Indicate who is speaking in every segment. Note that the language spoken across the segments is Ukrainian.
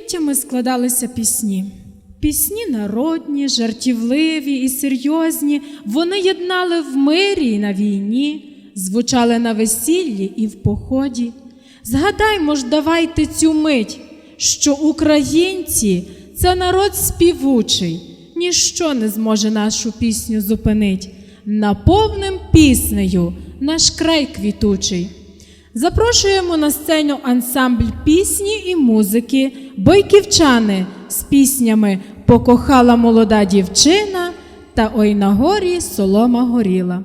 Speaker 1: Дітями складалися пісні. Пісні народні, жартівливі і серйозні. Вони єднали в мирі і на війні, звучали на весіллі і в поході. Згадаймо ж, давайте цю мить, що українці це народ співучий, ніщо не зможе нашу пісню зупинить. Наповним піснею наш край квітучий. Запрошуємо на сцену ансамбль пісні і музики бойківчани з піснями Покохала молода дівчина та Ой на горі солома горіла.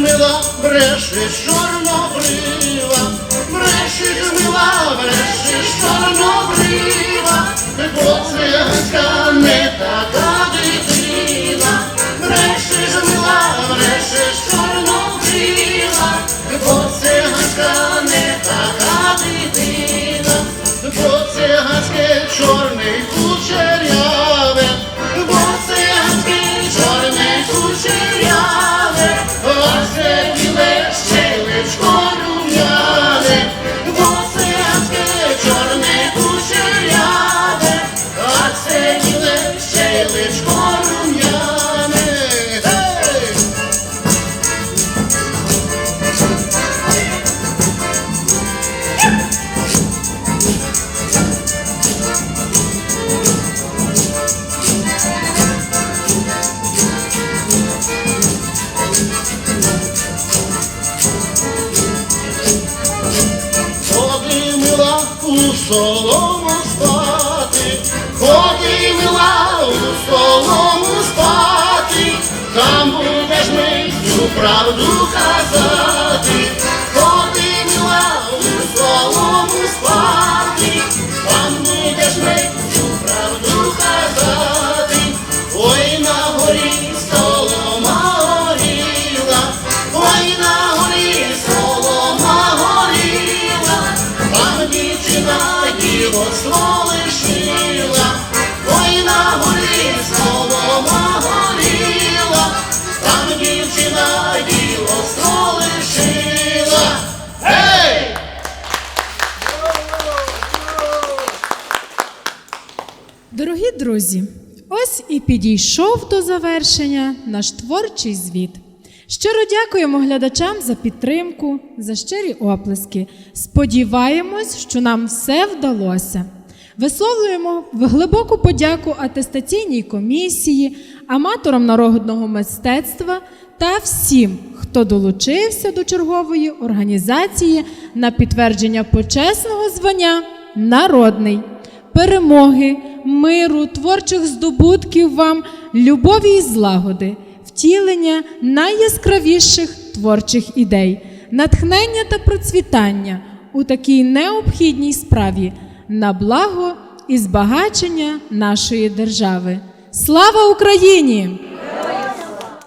Speaker 1: мила, брешеш чорнобрива, брешеш мила, брешеш чорнобрива, бо циганська не така дитина, брешеш мила, брешеш чорнобрива, бо циганська не така дитина, бо циганське чорний Natal
Speaker 2: do друзі, ось і підійшов до завершення наш творчий звіт. Щиро дякуємо глядачам за підтримку, за щирі оплески. Сподіваємось, що нам все вдалося. Висловлюємо глибоку подяку атестаційній комісії, аматорам народного мистецтва та всім, хто долучився до чергової організації на підтвердження почесного звання Народний перемоги, миру, творчих здобутків вам, любові і злагоди, втілення найяскравіших творчих ідей, натхнення та процвітання у такій необхідній справі на благо і збагачення нашої держави. Слава Україні!